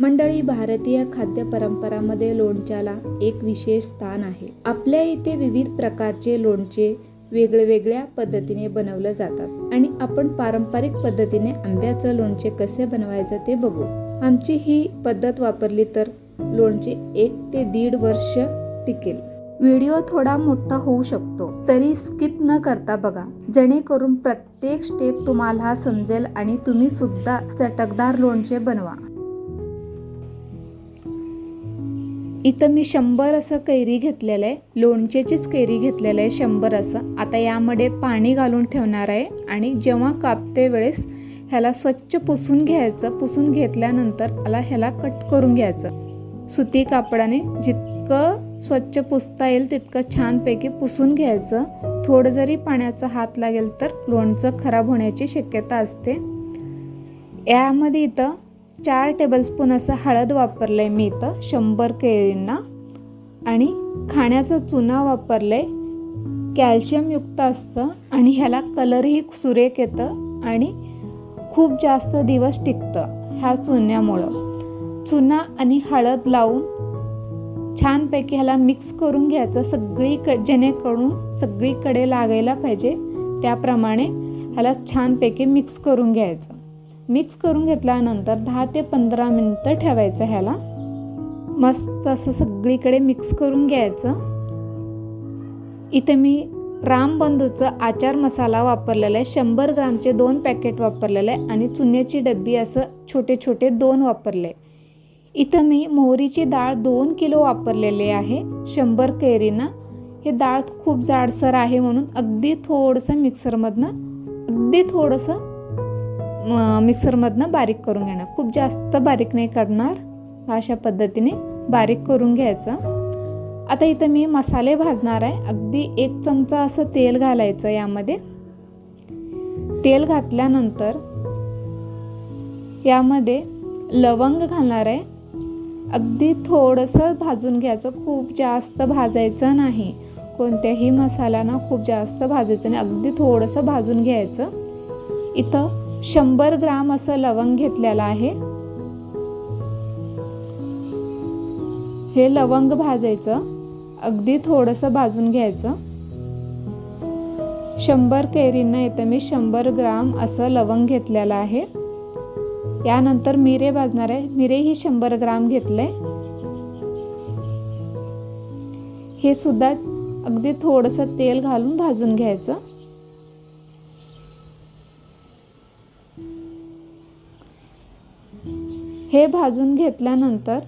मंडळी भारतीय खाद्य परंपरामध्ये लोणच्याला एक विशेष स्थान आहे. आपल्या इथे विविध प्रकारचे लोणचे वेगवेगळ्या पद्धतीने बनवलं जातात आणि आपण पारंपरिक पद्धतीने आंब्याचं लोणचे कसे बनवायचं ते बघू. आमची ही पद्धत वापरली तर लोणचे एक ते दीड वर्ष टिकेल. व्हिडिओ थोडा मोठा होऊ शकतो तरी स्किप न करता बघा. जेणेकरून प्रत्येक स्टेप तुम्हाला समजेल आणि तुम्ही सुद्धा चटकदार लोणचे बनवा. इथं मी शंभर असं कैरी घेतलेलं आहे. लोणचेचीच कैरी घेतलेलं आहे शंभर असं. आता यामध्ये पाणी घालून ठेवणार आहे आणि जेव्हा कापते वेळेस ह्याला स्वच्छ पुसून घ्यायचं. पुसून घेतल्यानंतर मला ह्याला कट करून घ्यायचं. सुती कापडाने जितकं स्वच्छ पुसता येईल तितकं छानपैकी पुसून घ्यायचं. थोडं जरी पाण्याचा हात लागेल तर लोणचं खराब होण्याची शक्यता असते. यामध्ये इथं चार टेबलस्पून असं हळद वापरलं आहे मी इथं शंभर केळींना. आणि खाण्याचा चुना वापरलं आहे कॅल्शियमयुक्त असतं. आणि ह्याला कलरही सुरेख येतं. आणि खूप जास्त दिवस टिकतं ह्या चुन्यामुळं. चुना आणि हळद लावून छानपैकी ह्याला मिक्स करून घ्यायचं. सगळी क जेणेकरून सगळीकडे लागायला पाहिजे. त्याप्रमाणे ह्याला छानपैकी मिक्स करून घ्यायचं. मिक्स करून घेतल्यानंतर दहा ते पंधरा मिनटं ठेवायचं ह्याला. मस्त असं सगळीकडे मिक्स करून घ्यायचं. इथे मी रामबंधूचं आचार मसाला वापरलेला आहे. शंभर ग्रामचे दोन पॅकेट वापरलेले आहे आणि चुन्याची डब्बी असं छोटे छोटे दोन वापरले इथं मी मोहरीची डाळ दोन किलो वापरलेली आहे शंभर कैरीनं. हे डाळ खूप जाडसर आहे म्हणून अगदी थोडंसं मिक्सरमधनं अगदी थोडंसं मिक्सरमधनं बारीक करून घेणार. खूप जास्त बारीक नाही करणार. अशा पद्धतीने बारीक करून घ्यायचं. आता इथं मी मसाले भाजणार आहे. अगदी एक चमचा असं तेल घालायचं यामध्ये. तेल घातल्यानंतर यामध्ये लवंग घालणार आहे. अगदी थोडंसं भाजून घ्यायचं. खूप जास्त भाजायचं नाही. कोणत्याही मसाल्यानं खूप जास्त भाजायचं नाही. अगदी थोडंसं भाजून घ्यायचं. इथं शंभर ग्राम असं लवंग घेतलेलं आहे. हे लवंग भाजायचं. अगदी थोडंसं भाजून घ्यायचं. शंभर कैरींना येतं मी शंभर ग्राम असं लवंग घेतलेलं आहे. यानंतर मिरे भाजणार आहे. मिरेही शंभर ग्राम घेतले. हे सुद्धा अगदी थोडंसं तेल घालून भाजून घ्यायचं. हे भाजून घेतल्यानंतर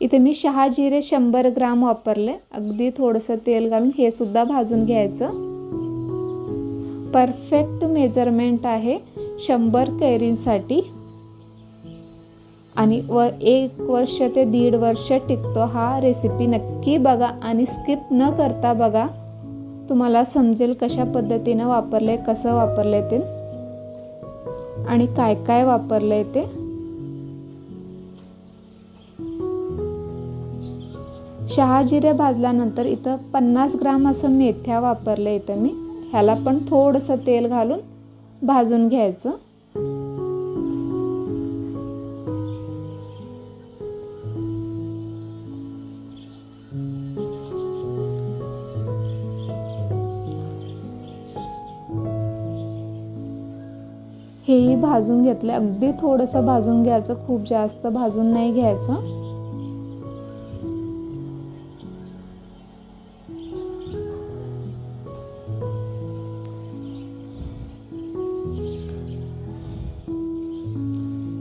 इथे मी शहा जिरे शंभर ग्राम वापरले. अगदी थोडंसं तेल घालून हे सुद्धा भाजून घ्यायचं. परफेक्ट मेजरमेंट आहे शंभर कैरींसाठी. आणि व एक वर्ष ते दीड वर्ष टिकतो हा रेसिपी नक्की बघा आणि स्किप न करता बघा. तुम्हाला समजेल कशा पद्धतीनं वापरले कसं वापरले ते आणि काय काय वापरले ते. शहाजिरे भाजल्यानंतर इथं पन्नास ग्राम असं मेथ्या वापरले इथं मी. ह्याला पण थोडंसं तेल घालून भाजून घ्यायचं. भाजून घेतलं अगदी थोडंसं भाजून घ्यायचं खूप जास्त भाजून नाही घ्यायचं.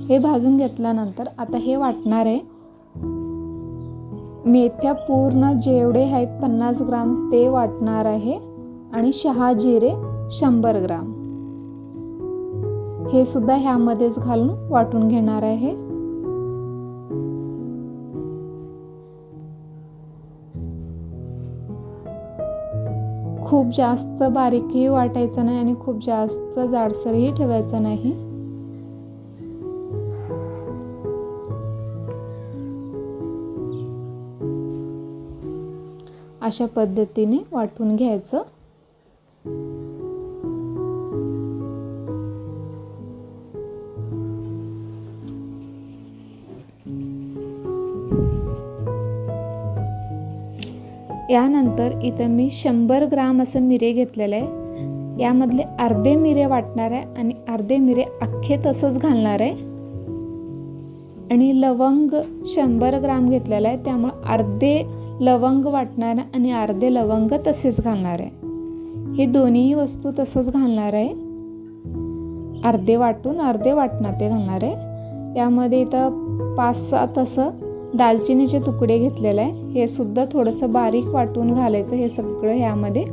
हे भाजून घेतल्यानंतर आता हे वाटणार आहे. मेथ्या पूर्ण जेवढे आहेत पन्नास ग्राम ते वाटणार आहे. आणि शहा जिरे शंभर ग्राम. हे सुद्धा ह्यामध्येच घालून वाटून घेणार आहे. खूप जास्त बारीकही वाटायचं नाही आणि खूप जास्त जाडसरही ठेवायचं नाही. अशा पद्धतीने वाटून घ्यायचं. यानंतर इथं मी शंभर ग्राम असं मिरे घेतलेलं आहे. यामधले अर्धे मिरे वाटणार आहे आणि अर्धे मिरे अख्खे तसंच घालणार आहे. आणि लवंग शंभर ग्राम घेतलेला आहे. त्यामुळं अर्धे लवंग वाटणार आहे आणि अर्धे लवंग तसेच घालणार आहे. हे दोन्ही वस्तू तसंच घालणार आहे. अर्धे वाटून अर्धे वाटणार ते घालणार आहे. यामध्ये इथं पाच सहा तसं दालचिनीचे तुकडे घेतलेले आहे. हे सुद्धा थोडंसं बारीक वाटून घालायचं हे सगळं ह्यामध्ये.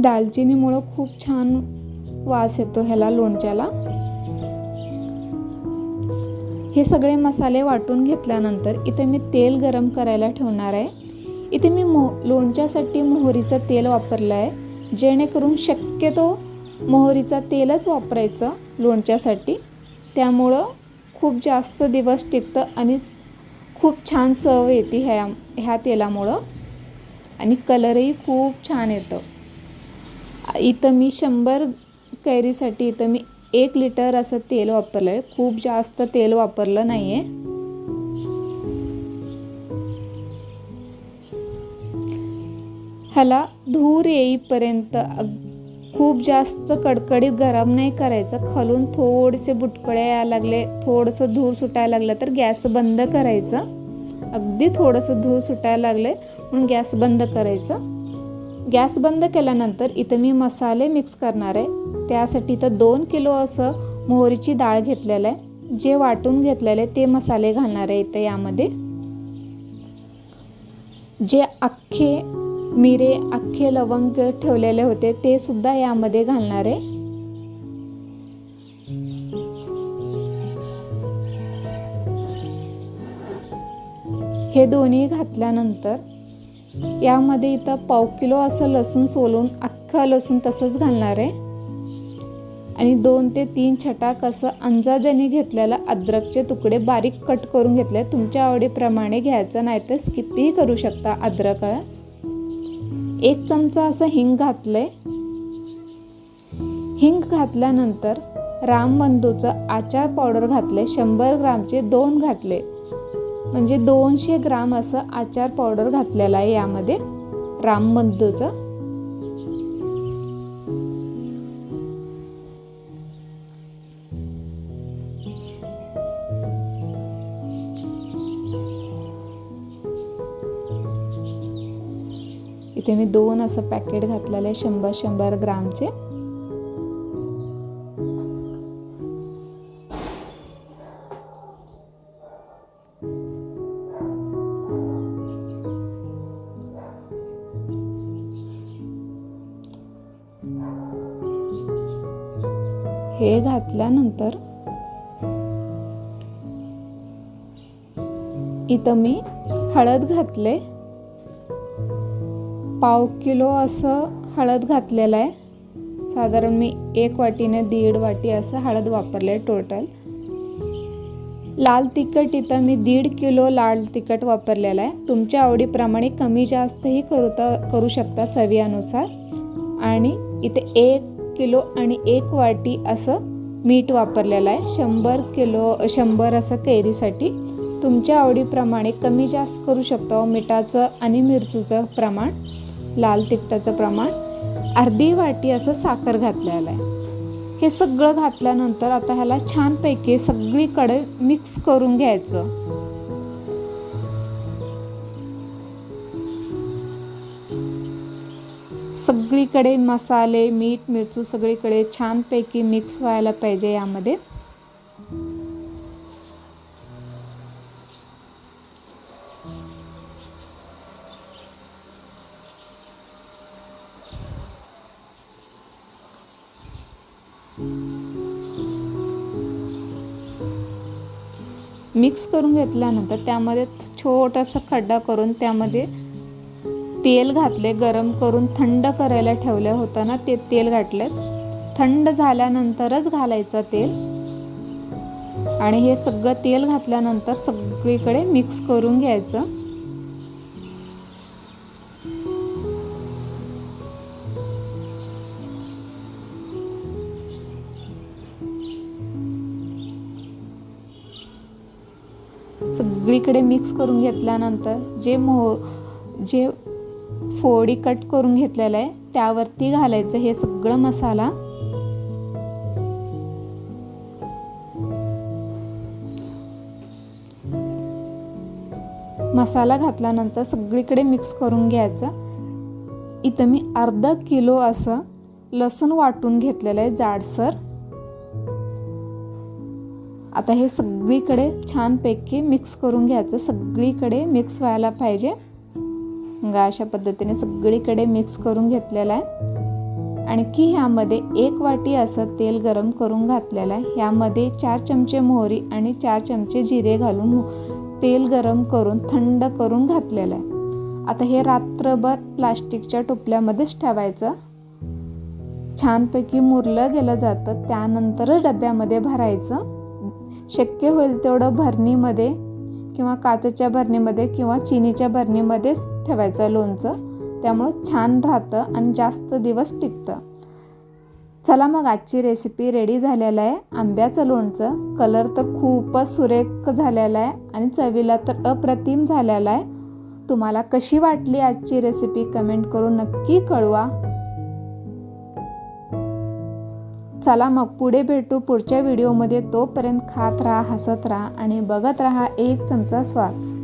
दालचिनीमुळं खूप छान वास येतो ह्याला लोणच्याला. हे सगळे मसाले वाटून घेतल्यानंतर इथे मी तेल गरम करायला ठेवणार आहे. इथे मी मो लोणच्यासाठी मोहरीचं तेल वापरलं आहे. जेणेकरून शक्यतो मोहरीचा तेलच वापरायचं लोणच्यासाठी. त्यामुळं खूप जास्त दिवस टिकतं आणि खूप छान चव येते ह्या ह्या तेलामुळं. आणि कलरही खूप छान येतं. इथं मी शंभर कैरीसाठी इथं मी एक लिटर असं तेल वापरलं आहे खूप जास्त तेल वापरलं नाही आहे ह्याला धूर येईपर्यंत खूप जास्त कडकडीत गरम नाही करायचं. खालून थोडेसे बुटकळे यायला लागले. थोडंसं धूर सुटायला लागलं तर गॅस बंद करायचं. अगदी थोडंसं धूर सुटायला लागले म्हणून गॅस बंद करायचं. गॅस बंद केल्यानंतर इथं मी मसाले मिक्स करणार आहे. त्यासाठी इथं दोन किलो असं मोहरीची डाळ घेतलेलं आहे. जे वाटून घेतलेलं आहे ते मसाले घालणार आहे इथं यामध्ये. जे अख्खे मिरे अख्खे लवंग ठेवलेले होते ते सुद्धा यामध्ये घालणार आहे. हे दोन्ही घातल्यानंतर यामध्ये इथं पाव किलो असं लसूण सोलून अख्खं लसूण तसंच घालणार आहे. आणि दोन ते तीन छटाक असं अंजाद्याने घेतलेलं अद्रकचे तुकडे बारीक कट करून घेतले. तुमच्या आवडीप्रमाणे घ्यायचं नाही तर स्किपही करू शकता अद्रक. एक चमचा असं हिंग घातलंय. हिंग घातल्यानंतर रामबंधूचं आचार पावडर घातले शंभर ग्रामचे दोन घातले. म्हणजे दोनशे ग्राम असं आचार पावडर घातलेलं आहे यामध्ये रामबंधूचं इथे मी दोन असं पॅकेट घातलेलं आहे शंभर शंभर ग्रामचे. हे घातल्यानंतर इथं मी हळद घातले. पाव किलो असं हळद घातलेलं आहे. साधारण मी एक वाटीने दीड वाटी असं हळद वापरले आहे टोटल लाल तिखट इथं मी दीड किलो लाल तिखट वापरलेलं आहे. तुमच्या आवडीप्रमाणे कमी जास्तही करू करू शकता चवीनुसार. आणि इथे एक किलो आणि एक वाटी असं मीठ वापरलेलं आहे. शंभर किलो शंभर असं कैरीसाठी. तुमच्या आवडीप्रमाणे कमी जास्त करू शकता हो मिठाचं आणि मिरचूचं प्रमाण. लाल तिखटाचं प्रमाण अर्धी वाटी असं साखर घातलेलं आहे. हे सगळं घातल्यानंतर आता ह्याला छानपैकी सगळीकडे मिक्स करून घ्यायचं. सगळीकडे मसाले मीठ मिरचू सगळीकडे छानपैकी मिक्स व्हायला पाहिजे यामध्ये. मिक्स करून घेतल्यानंतर त्यामध्ये छोटासा खड्डा करून त्यामध्ये तेल घातले गरम करून थंड करायला ठेवलं होतं ना ते तेल घातले थंड झाल्यानंतरच घालायचं तेल. आणि हे सगळं तेल घातल्यानंतर सगळीकडे मिक्स करून घ्यायचं. इकडे मिक्स करून घेतल्यानंतर जे मो जे फोडी कट करून घेतलेलं आहे त्यावरती घालायचं हे सगळं मसाला. मसाला घातल्यानंतर सगळीकडे मिक्स करून घ्यायचं. इथं मी अर्धा किलो असं लसूण वाटून घेतलेलं आहे जाडसर. आता हे सगळीकडे छानपैकी मिक्स करून घ्यायचं. सगळीकडे मिक्स व्हायला पाहिजे. गा अशा पद्धतीने सगळीकडे मिक्स करून घेतलेला आहे. आणखी ह्यामध्ये एक वाटी असं तेल गरम करून घातलेलं आहे. ह्यामध्ये चार चमचे मोहरी आणि चार चमचे जिरे घालून तेल गरम करून थंड करून घातलेलं आहे. आता हे रात्रभर प्लास्टिकच्या टोपल्यामध्येच ठेवायचं. छानपैकी मुरलं गेलं जातं. त्यानंतरच डब्यामध्ये भरायचं. शक्य होईल तेवढं भरणीमध्ये किंवा काचेच्या भरणीमध्ये किंवा चिनीच्या भरणीमध्येच ठेवायचं लोणचं. त्यामुळं छान राहतं आणि जास्त दिवस टिकतं. चला मग आजची रेसिपी रेडी झालेलं आहे. आंब्याचं लोणचं. कलर तर खूपच सुरेख झालेला आहे आणि चवीला तर अप्रतिम झालेला आहे. तुम्हाला कशी वाटली आजची रेसिपी कमेंट करून नक्की कळवा. चला मग पुढे भेटू पुढच्या व्हिडिओमध्ये. तोपर्यंत खात राहा हसत राहा आणि बघत राहा एक चमचा स्वाद.